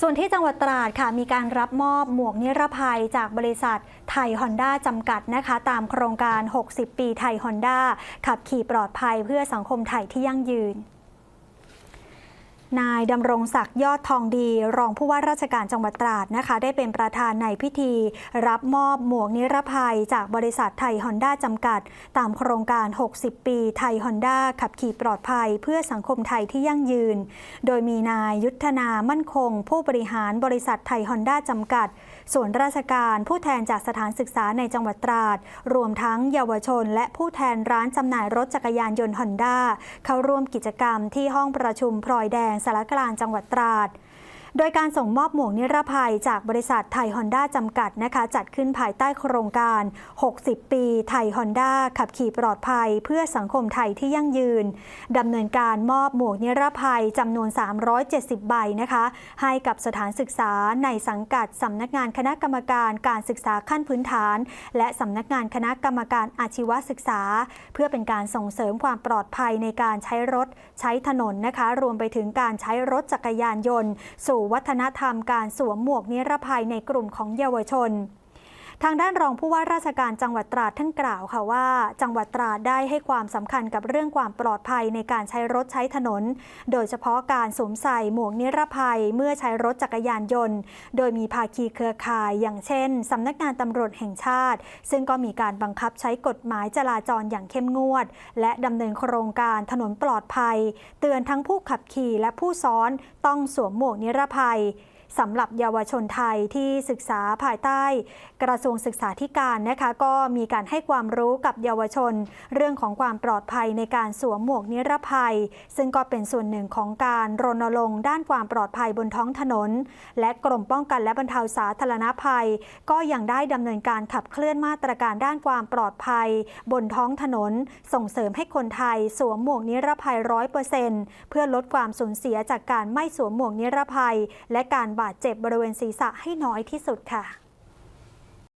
ส่วนที่จังหวัดตราดค่ะมีการรับมอบหมวกนิรภัยจากบริษัทไทยฮอนด้าจำกัดนะคะ ตามโครงการ 60 ปีไทยฮอนด้าขับขี่ปลอดภัยเพื่อสังคมไทยที่ยั่งยืน นายดำรงศักดิ์ยอดทองดี รองผู้ว่าราชการจังหวัดตราดนะคะ ได้เป็นประธานในพิธี รับมอบหมวกนิรภัย จากบริษัทไทยฮอนด้าจำกัด ตามโครงการ 60 ปีไทยฮอนด้าขับขี่ปลอดภัย เพื่อสังคมไทยที่ยั่งยืน โดยมีนายยุทธนามั่นคง ผู้บริหารบริษัทไทยฮอนด้าจำกัด ส่วนราชการผู้แทนจากสถานศึกษาในจังหวัดตราด รวมทั้งเยาวชน และผู้แทนร้านจำหน่ายรถจักรยานยนต์ฮอนด้าเข้าร่วมกิจกรรมที่ห้องประชุมพลอยแดงารกลางจังหวัดตราด โดยการส่งมอบหมวกนิรภัยจากบริษัทไทยฮอนด้าจำกัดนะคะ จัดขึ้นภายใต้โครงการ 60 ปีไทยฮอนด้าขับขี่ปลอดภัย เพื่อสังคมไทยที่ยั่งยืนดำเนินการมอบหมวกนิรภัยจำนวน 370 ใบนะคะ ให้กับสถานศึกษาในสังกัดสำนักงานคณะกรรมการการศึกษาขั้นพื้นฐาน และสำนักงานคณะกรรมการอาชีวศึกษา เพื่อเป็นการส่งเสริมความปลอดภัยในการใช้รถใช้ถนนนะคะ รวมไปถึงการใช้รถจักรยานยนต์สู่วัฒนธรรมการสวมหมวกนิรภัยในกลุ่มของเยาวชน ทางด้านรองผู้ว่าราชการจังหวัดตราดท่านกล่าวค่ะว่า จังหวัดตราดได้ให้ความสำคัญกับเรื่องความปลอดภัยในการใช้รถใช้ถนน โดยเฉพาะการสวมใส่หมวกนิรภัยเมื่อใช้รถจักรยานยนต์ โดยมีภาคีเครือข่าย อย่างเช่นสำนักงานตำรวจแห่งชาติ ซึ่งก็มีการบังคับใช้กฎหมายจราจรอย่างเข้มงวด และดำเนินโครงการถนนปลอดภัย เตือนทั้งผู้ขับขี่และผู้ซ้อนต้องสวมหมวกนิรภัย สำหรับเยาวชนไทยที่ศึกษาภายใต้ กระทรวงศึกษาธิการนะคะก็มีการให้ความรู้กับเยาวชน เรื่องของความปลอดภัยในการสวมหมวกนิรภัย ซึ่งก็เป็นส่วนหนึ่งของการรณรงค์ด้านความปลอดภัยบนท้องถนน และกรมป้องกันและบรรเทาสาธารณภัย ก็ยังได้ดำเนินการขับเคลื่อนมาตรการด้านความปลอดภัย บนท้องถนน ส่งเสริมให้คนไทยสวมหมวกนิรภัยร้อยเปอร์เซ็นต์เพื่อลดความสูญเสียจากการไม่สวมหมวกนิรภัย และการบาดเจ็บบริเวณศีรษะให้น้อยที่สุดค่ะ